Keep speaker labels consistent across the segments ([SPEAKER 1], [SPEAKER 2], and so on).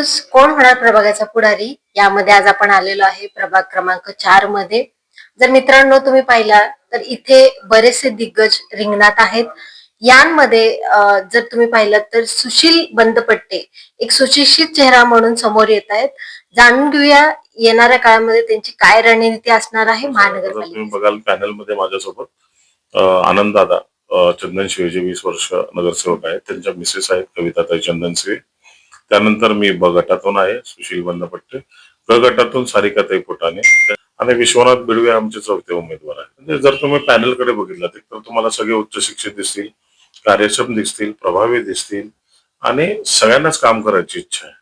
[SPEAKER 1] News कोण होणार प्रभागाचा पुढारी? यामध्ये आज आपण आलेलो आहे प्रभाग क्रमांक चारमध्ये. जर मित्रांनो तुम्ही पाहिला तर इथे बरेचसे दिग्गज रिंगणात आहेत. यांमध्ये जर तुम्ही पाहिलं तर सुशील बंदपट्टे एक सुशिक्षित चेहरा म्हणून समोर येत आहेत. जाणून घेऊया येणाऱ्या काळामध्ये त्यांची काय रणनीती असणार आहे महानगरपालिका
[SPEAKER 2] बघाल पॅनलमध्ये माझ्यासोबत आनंद दादा चंदन शिवे जे वीस वर्ष नगरसेवक आहेत त्यांच्या मिसेस आहेत कविताताई चंदन शिवे त्यानंतर मी ब गटातून आहे सुशील बंदपट्टे. ग गटातून सारिकाताई पोटाने आणि विश्वनाथ बिडवे आमचे चौथे उमेदवार आहेत. म्हणजे जर तुम्ही पॅनलकडे बघितलं तर तुम्हाला सगळे उच्च शिक्षित दिसतील कार्यक्षम दिसतील प्रभावी दिसतील आणि सगळ्यांनाच काम करायची इच्छा आहे.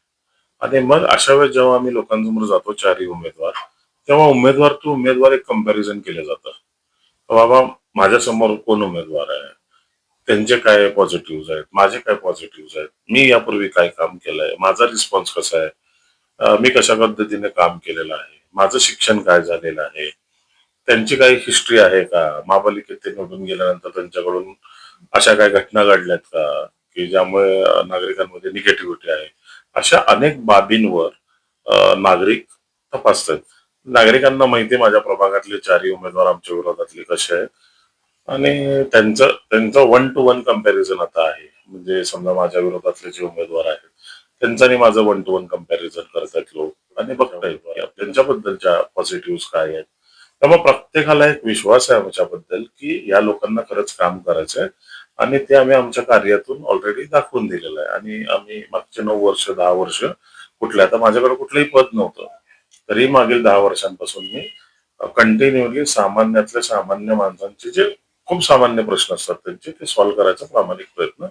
[SPEAKER 2] आणि मग अशा वेळेस जेव्हा आम्ही लोकांसमोर जातो चारही उमेदवार तेव्हा उमेदवार टू उमेदवार एक कंपॅरिझन केलं जातं. बाबा माझ्यासमोर कोण उमेदवार आहे? त्यांचे काय पॉझिटिव्ह आहेत माझे काय पॉझिटिव्ह आहेत? मी यापूर्वी काय काम केलंय माझा रिस्पॉन्स कसा आहे? मी कशा पद्धतीने काम केलेलं आहे? माझं शिक्षण काय झालेलं आहे? त्यांची काही हिस्ट्री आहे का? महापालिकेत ते निवडून गेल्यानंतर त्यांच्याकडून अशा काही घटना घडल्यात का? की ज्यामुळे नागरिकांमध्ये निगेटिव्हिटी आहे? अशा अनेक बाबींवर नागरिक तपासतात. नागरिकांना माहिती आहे माझ्या प्रभागातले चारही उमेदवार आमच्या विरोधातले कसे आहेत? आणि त्यांचं त्यांचं वन टू वन कंपॅरिझन आता आहे. म्हणजे समजा माझ्या विरोधातले जे उमेदवार आहेत त्यांचं आणि माझं वन टू वन कंपॅरिझन करतात लोक आणि बघतायत त्यांच्याबद्दलच्या पॉझिटिव्ह काय आहेत. त्यामुळे प्रत्येकाला एक विश्वास आहे आमच्याबद्दल की या लोकांना खरंच काम करायचं आहे आणि ते आम्ही आमच्या कार्यातून ऑलरेडी दाखवून दिलेलं आहे. आणि आम्ही मागचे नऊ वर्ष दहा वर्ष कुठल्या आता माझ्याकडे कुठलंही पद नव्हतं. तरी मागील दहा वर्षांपासून मी कंटिन्युअरली सामान्यातल्या सामान्य माणसांचे जे खूप सामान्य प्रश्न असतात त्यांचे ते सॉल्व्ह करायचा प्रामाणिक प्रयत्न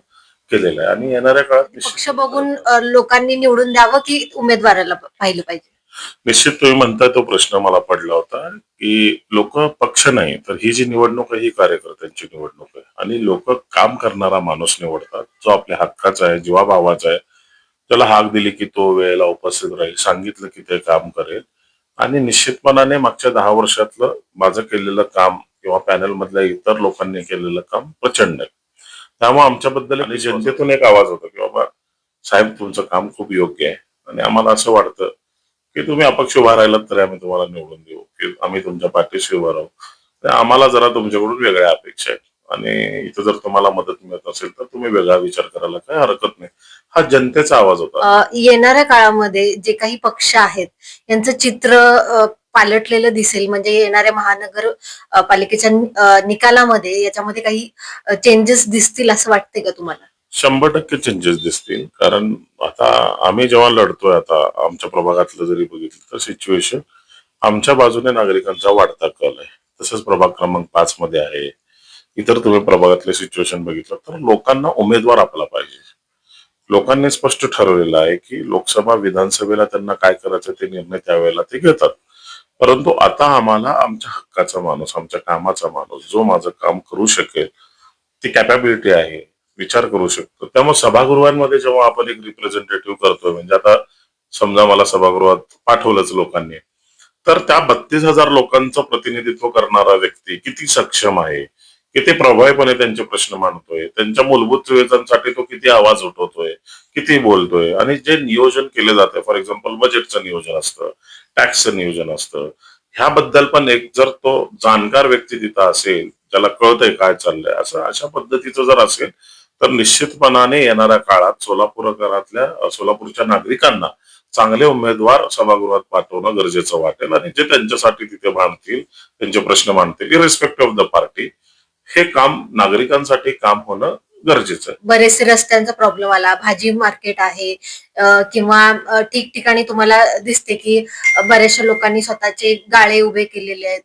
[SPEAKER 2] केलेला आहे. आणि येणाऱ्या काळात
[SPEAKER 1] पक्ष
[SPEAKER 2] निश्चित
[SPEAKER 1] बघून अं, लोकांनी निवडून द्यावं की उमेदवाराला पाहिलं पाहिजे?
[SPEAKER 2] निश्चित तुम्ही म्हणताय तो प्रश्न मला पडला होता की लोक पक्ष नाही तर ही जी निवडणूक आहे ही कार्यकर्त्यांची निवडणूक आहे. आणि लोक काम करणारा माणूस निवडतात जो आपल्या हक्काचा आहे जीवाभावाचा आहे. त्याला हाक दिली की तो वेळेला उपस्थित राहील सांगितलं की ते काम करेल. आणि निश्चितपणाने मागच्या दहा वर्षातलं माझं केलेलं काम किंवा पॅनल मधल्या इतर लोकांनी केलेलं काम प्रचंड. आहे त्यामुळे आमच्याबद्दल जनतेतून एक आवाज होता की बाबा साहेब तुमचं काम खूप योग्य आहे. आणि आम्हाला असं वाटतं की तुम्ही अपक्ष उभा राहिलात तरी आम्ही तुम्हाला निवडून देऊ की आम्ही तुमच्या पाठीशी उभा राहू. तर आम्हाला जरा तुमच्याकडून वेगळ्या अपेक्षा आहेत. आणि इथं जर तुम्हाला मदत मिळत असेल तर तुम्ही वेगळा विचार करायला काही हरकत नाही. हा जनतेचा आवाज होता.
[SPEAKER 1] येणाऱ्या काळामध्ये जे काही पक्ष आहेत यांचं चित्र पालटलेलं दिसेल. म्हणजे येणाऱ्या महानगर पालिकेच्या निकालामध्ये याच्यामध्ये काही चेंजेस दिसतील असं वाटतंय का तुम्हाला?
[SPEAKER 2] शंभर टक्के चेंजेस दिसतील. कारण आता आम्ही जेव्हा लढतोय आता आमच्या प्रभागातलं जरी बघितलं तर सिच्युएशन आमच्या बाजूने नागरिकांचा वाढता कल आहे. तसंच प्रभाग क्रमांक पाच मध्ये आहे. इतर तुम्ही प्रभागातले सिच्युएशन बघितलं तर लोकांना उमेदवार आपला पाहिजे. लोकांनी स्पष्ट ठरवलेलं आहे की लोकसभा विधानसभेला त्यांना काय करायचं ते निर्णय त्यावेळेला ते घेतात. परंतु आता आम्हाला आमच्या हक्काचा माणूस आमच्या कामाचा माणूस जो माझं काम करू शकेल ती कॅपॅबिलिटी आहे विचार करू शकतो. त्यामुळे सभागृहांमध्ये जेव्हा आपण एक रिप्रेझेंटेटिव्ह करतोय म्हणजे आता समजा मला सभागृहात पाठवलंच लोकांनी तर त्या बत्तीस हजार लोकांचं प्रतिनिधित्व करणारा व्यक्ती किती सक्षम आहे? किती प्रभावीपणे त्यांचे प्रश्न मांडतोय. त्यांच्या मूलभूत सुविधांसाठी तो किती आवाज उठवतोय किती बोलतोय. आणि जे नियोजन केले जाते फॉर एक्झाम्पल बजेटचं नियोजन असतं टॅक्सचं नियोजन असतं ह्याबद्दल पण एक जर तो जाणकार व्यक्ती तिथं असेल ज्याला कळतंय काय चाललंय असं अशा पद्धतीचं जर असेल तर निश्चितपणाने येणाऱ्या काळात सोलापूरकरातल्या सोलापूरच्या नागरिकांना चांगले उमेदवार सभागृहात पाठवणं गरजेचं वाटेल. आणि जे त्यांच्यासाठी तिथे मांडतील त्यांचे प्रश्न मांडतील इरेस्पेक्ट ऑफ द पार्टी हे काम नागरिकांसाठी काम होणं गरजेचं आहे.
[SPEAKER 1] बरेचसे रस्त्यांचा प्रॉब्लेम आला भाजी मार्केट आहे किंवा ठिकठिकाणी तुम्हाला दिसते की बऱ्याचशा लोकांनी स्वतःचे गाळे उभे केलेले आहेत.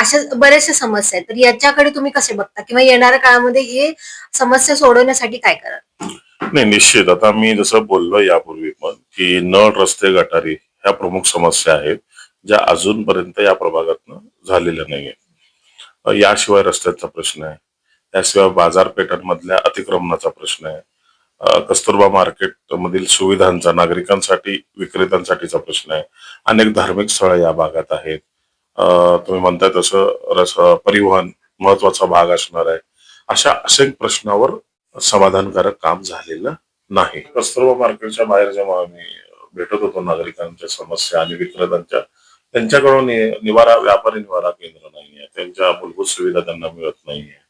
[SPEAKER 1] अशा बऱ्याचशा समस्या आहेत. तर याच्याकडे तुम्ही कसे बघता? किंवा येणाऱ्या काळामध्ये हे समस्या सोडवण्यासाठी काय करा
[SPEAKER 2] नाही निश्चित. आता मी जसं बोललो यापूर्वी पण की नळ रस्ते गटारी ह्या प्रमुख समस्या आहेत ज्या अजूनपर्यंत या प्रभागातनं झालेल्या नाहीये याशिवाय रस्त्याचा प्रश्न आहे. त्याशिवाय बाजारपेठांमधल्या अतिक्रमणाचा प्रश्न आहे. कस्तुरबा मार्केट मधील सुविधांचा नागरिकांसाठी विक्रेत्यांसाठीचा प्रश्न आहे. अनेक धार्मिक स्थळं या भागात आहेत. तुम्ही म्हणताय तसं रस परिवहन महत्त्वाचा भाग असणार आहे. अशा अनेक प्रश्नावर समाधानकारक काम झालेलं नाही. कस्तुरबा मार्केटच्या बाहेर जेव्हा आम्ही भेटत होतो नागरिकांच्या समस्या आणि विक्रेत्यांच्या त्यांच्याकडून नि- निवारा व्यापारी निवारा केंद्र नाहीये. त्यांच्या मूलभूत सुविधा त्यांना मिळत नाहीये.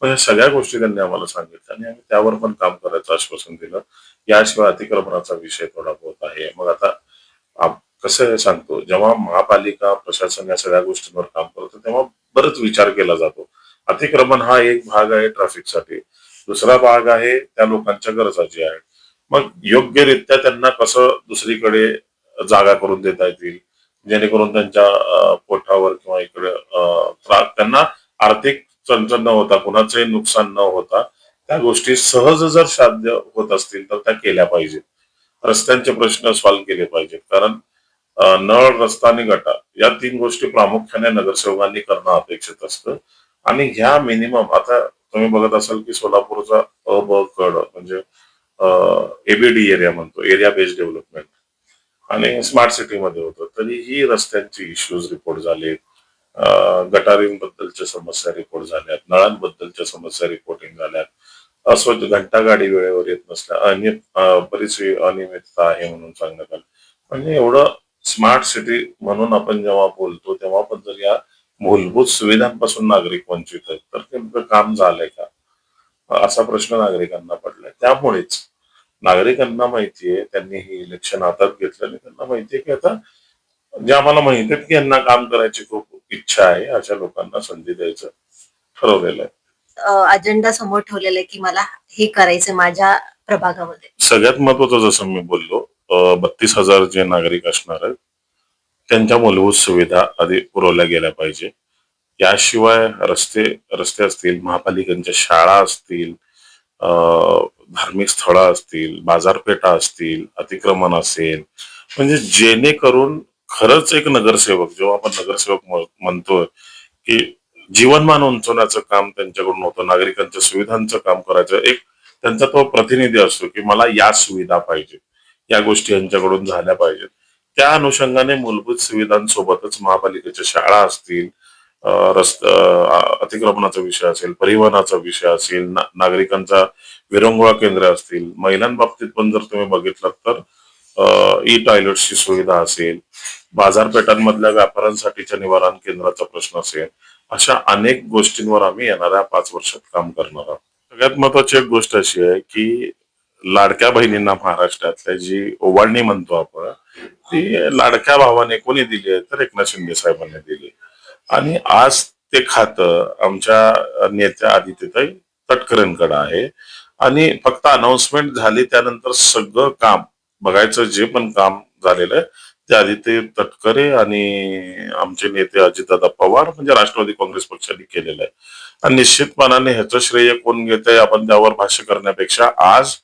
[SPEAKER 2] पण या सगळ्या गोष्टी त्यांनी आम्हाला सांगितल्या आणि आम्ही त्यावर पण काम करायचं आश्वासन दिलं. याशिवाय अतिक्रमणाचा विषय थोडा होत आहे. मग आता कसं सांगतो? जेव्हा महापालिका प्रशासन या सगळ्या गोष्टींवर काम करतो तेव्हा बरंच विचार केला जातो. अतिक्रमण हा एक भाग आहे ट्रॅफिकसाठी. दुसरा भाग आहे त्या लोकांच्या गरजाची आहे. मग योग्यरित्या त्यांना कसं दुसरीकडे जागा करून देता येतील? जेणेकरून त्यांच्या पोटावर किंवा इकडे त्यांना आर्थिक चणचण न होता कुणाचंही नुकसान न होता त्या गोष्टी सहज जर साध्य होत असतील तर त्या केल्या पाहिजेत. रस्त्यांचे प्रश्न सॉल्व्ह केले पाहिजेत. कारण नळ रस्ता आणि गटा या तीन गोष्टी प्रामुख्याने नगरसेवकांनी करणं अपेक्षित असतं. आणि ह्या मिनिमम आता तुम्ही बघत असाल की सोलापूरचा अ ब कड म्हणजे एबीडी एरिया म्हणतो एरिया बेस्ड डेव्हलपमेंट आणि स्मार्ट सिटीमध्ये होतं. तरीही रस्त्यांचे इश्यूज रिपोर्ट झाले गटारींबद्दलच्या समस्या रिपोर्ट झाल्यात. नळांबद्दलच्या समस्या रिपोर्टिंग झाल्यात. अस्वच्छ घंटा गाडी वेळेवर येत नसल्या अनियमित बरीच अनियमितता आहे म्हणून सांगण्यात आलं. म्हणजे एवढं स्मार्ट सिटी म्हणून आपण जेव्हा बोलतो तेव्हा पण जर या मूलभूत सुविधांपासून नागरिक वंचित आहेत तर नेमकं काम झालंय का? असा प्रश्न नागरिकांना पडलाय. त्यामुळेच नागरिकांना माहितीये त्यांनी हे इलेक्शन हातात घेतलं आणि त्यांना माहितीये की आता जे आम्हाला माहिती आहे की यांना काम करायची खूप इच्छा आहे अशा लोकांना संधी द्यायचं ठरवलेलं आहे.
[SPEAKER 1] अजेंडा समोर ठेवलेला आहे की मला हे करायचं माझ्या प्रभागामध्ये.
[SPEAKER 2] सगळ्यात महत्वाचं जसं मी बोललो बत्तीस हजार जे नागरिक असणार आहेत त्यांच्या मूलभूत सुविधा आधी पुरवल्या गेल्या पाहिजे. याशिवाय रस्ते रस्ते असतील महापालिकांच्या शाळा असतील धार्मिक स्थळं असतील बाजारपेठा असतील अतिक्रमण असेल म्हणजे जेणेकरून खरंच एक नगरसेवक जेव्हा आपण नगरसेवक म्हणतोय की जीवनमान उंचवण्याचं काम त्यांच्याकडून होतं नागरिकांच्या सुविधांचं काम करायचं एक त्यांचा तो प्रतिनिधी असतो की मला या सुविधा पाहिजे या गोष्टी यांच्याकडून झाल्या पाहिजेत. त्या अनुषंगाने मूलभूत सुविधांसोबतच महापालिकेच्या शाळा असतील अतिक्रमणाचा विषय असेल परिवहनाचा विषय असेल ना- नागरिकांचा विरंगुळा केंद्र असतील महिलांबाबतीत पण जर तुम्ही बघितलं तर ई टॉयलेटची सुविधा असेल बाजारपेठांमधल्या व्यापाऱ्यांसाठीच्या निवारण केंद्राचा प्रश्न असेल अशा अनेक गोष्टींवर आम्ही येणाऱ्या पाच वर्षात काम करणार आहोत. सगळ्यात महत्वाची एक गोष्ट अशी आहे की लाडक्या बहिणींना महाराष्ट्रातल्या जी ओवाळणी म्हणतो आपण ती लाडक्या भावाने कोणी दिली आहे तर एकनाथ शिंदे साहेबांनी दिली आणि आज ते खातं आमच्या नेत्या आदित्यताई तटकरेंकडे आहे. आणि फक्त अनाउन्समेंट झाली त्यानंतर सगळं काम बघायचं जे पण काम झालेलं आहे ते आदित्य तटकरे आणि आमचे नेते अजितदादा पवार म्हणजे राष्ट्रवादी काँग्रेस पक्षाने केलेलं आहे. आणि निश्चितपणाने ह्याचं श्रेय कोण घेत आहे आपण त्यावर भाष्य करण्यापेक्षा आज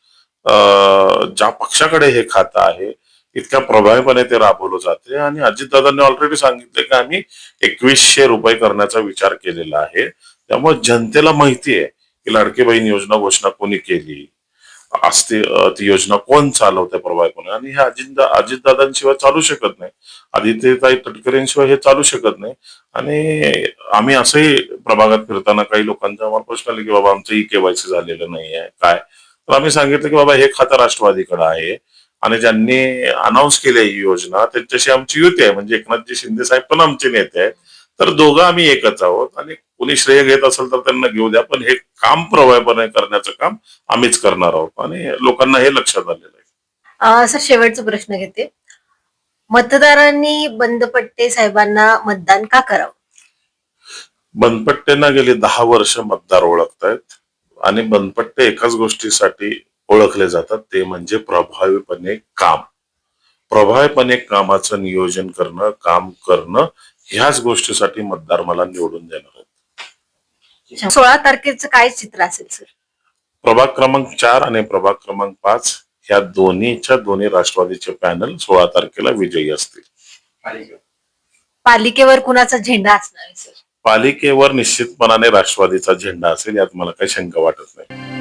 [SPEAKER 2] ज्या पक्षाकडे हे खातं आहे इतक्या प्रभावीपणे ते राबवलं जाते. आणि अजितदादांनी ऑलरेडी सांगितले की आम्ही एकवीसशे रुपये करण्याचा विचार केलेला आहे. त्यामुळे जनतेला माहिती आहे की लाडकी बहीण योजना घोषणा कोणी केली? असते ती योजना कोण चालवते प्रभावीपणे? आणि हे अजित अजितदादांशिवाय चालू शकत नाही. आदित्यताई तटकरेंशिवाय हे चालू शकत नाही. आणि आम्ही असंही प्रभागात फिरताना काही लोकांचा आम्हाला प्रश्न आले की बाबा आमचं ई केवायसी झालेलं नाही आहे काय? तर आम्ही सांगितलं की बाबा हे खातं राष्ट्रवादीकडे आहे. आणि ज्यांनी अनाऊन्स केली ही योजना त्यांच्याशी आमची युती आहे. म्हणजे एकनाथजी शिंदे साहेब पण आमचे नेते आहेत. तर दोघं आम्ही एकच आहोत. आणि कोणी श्रेय घेत असेल तर त्यांना घेऊ द्या. पण हे काम प्रभावीपणे करण्याचं काम आम्हीच करणार आहोत. आणि लोकांना हे लक्षात आलेलं आहे.
[SPEAKER 1] अं, सर शेवटचा प्रश्न घेते. मतदारांनी बंद पट्टे साहेबांना मतदान का करावं?
[SPEAKER 2] बनपट्टेंना गेली दहा वर्ष मतदार ओळखतायत. आणि बनपट्टे एकाच गोष्टीसाठी ओळखले जातात. ते म्हणजे प्रभावीपणे काम. प्रभावीपणे कामाचं नियोजन करणं काम करणं ह्याच गोष्टीसाठी मतदार मला निवडून देणार आहेत.
[SPEAKER 1] सोळा तारखेचं काय चित्र असेल सर?
[SPEAKER 2] प्रभाग क्रमांक चार आणि प्रभाग क्रमांक पाच ह्या दोन्हीच्या दोन्ही राष्ट्रवादीचे पॅनल सोळा तारखेला विजयी असतील.
[SPEAKER 1] पालिकेवर कुणाचा झेंडा असणार
[SPEAKER 2] पालिकेवर निश्चितपणाने राष्ट्रवादीचा झेंडा असेल यात मला काही शंका वाटत नाही.